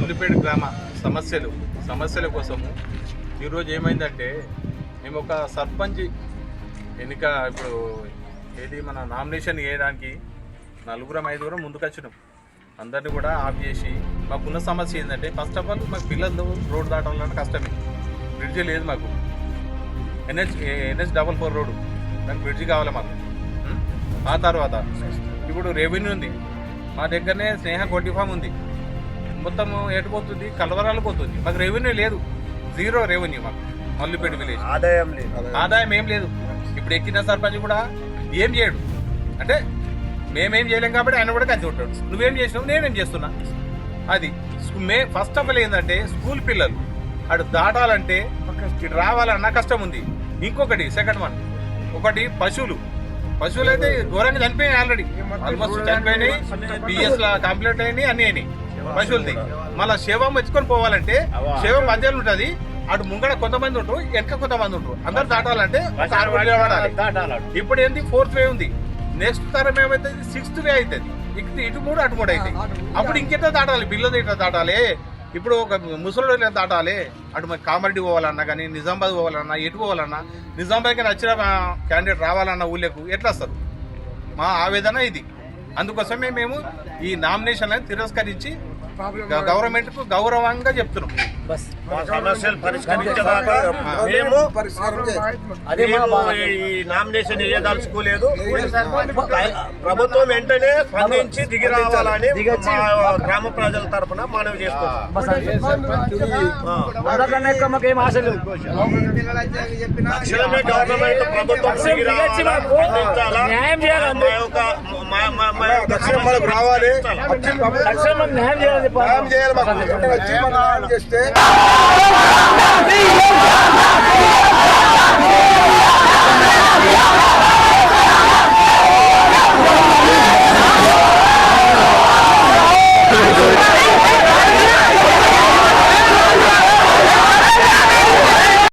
మల్లిపేట గ్రామ సమస్యలు సమస్యల కోసము ఈరోజు ఏమైందంటే మేము ఒక సర్పంచ్ ఎన్నిక ఇప్పుడు ఏది మన నామినేషన్ వేయడానికి నలుగురం ఐదుగురం ముందుకొచ్చినాం. అందరిని కూడా ఆఫ్ చేసి మాకున్న సమస్య ఏంటంటే ఫస్ట్ ఆఫ్ ఆల్ మాకు పిల్లలు రోడ్డు దాటాలంటే కష్టమే. బ్రిడ్జ్ లేదు మాకు. NH NH double four road. దానికి బ్రిడ్జ్ కావాలి మాకు. ఆ తర్వాత ఇప్పుడు రెవెన్యూ ఉంది. మా దగ్గరనే స్నేహ కొట్టి ఫామ్ ఉంది. మొత్తం ఎటు పోతుంది? కలవరాలు పోతుంది. మాకు రెవెన్యూ లేదు. జీరో రెవెన్యూ మాకు. మల్లిపేట విలేజ్ ఆదాయం లేదు. ఆదాయం ఏం లేదు. ఇప్పుడు ఎక్కిన సర్పంచ్ కూడా ఏం చేయడు. అంటే మేమేం చేయలేం కాబట్టి ఆయన కూడా కలిసి ఉంటాడు నువ్వేం చేసినావు? నేనేం చేస్తున్నా? అది. మే ఫస్ట్ ఆఫ్ ఆల్ ఏంటంటే స్కూల్ పిల్లలు అటు దాటాలంటే ఇటు రావాలన్నా కష్టం ఉంది. ఇంకొకటి సెకండ్ వన్ ఒకటి పశువులు. పశువులు అయితే ఘోరంగా చనిపోయినాయి ఆల్రెడీ ఆల్మోస్ట్ చనిపోయినాయి. పిఎస్ లా కంప్లీట్ అయినాయి అన్ని అయినాయి. పశువులది మళ్ళా శవం ఎత్తుకొని పోవాలంటే శవం మధ్యలో ఉంటది అటు ముంగడ కొంతమంది ఉంటారు వెనక కొంతమంది ఉంటారు. అందరు దాటాలంటే. ఇప్పుడు ఏంది? ఫోర్త్ వే ఉంది. నెక్స్ట్ తరం ఏమైతుంది? సిక్స్త్ వే అవుతుంది ఇటు ఇటు మూడు అటు మూడు అవుతాయి అప్పుడు ఇంకెట్లా దాటాలి? బిల్లు ఇట్లా దాటాలి? ఇప్పుడు ఒక ముసలి దాటాలి? అటు మరి కామారెడ్డి పోవాలన్నా కానీ నిజామాబాద్ పోవాలన్నా ఎటు పోవాలన్నా నిజామాబాద్కి నచ్చిన క్యాండిడేట్ రావాలన్నా ఊళ్ళకు ఎట్లా వస్తారు మా ఆవేదన ఇది. అందుకోసమే మేము ఈ నామినేషన్ తిరస్కరించి గవర్నమెంట్కు గౌరవంగా చెప్తున్నాం. నామినేషన్ వేయదలుచుకోలేదు ప్రభుత్వం వెంటనే స్పందించి దిగి రావాలని గ్రామ ప్రజల తరఫున మనవి చేస్తున్నాం. ప్రభుత్వం? న్యాయం చేయాలి? తక్షణం మనకు రావాలి. న్యాయం చేయాలి మాకు. చేస్తే.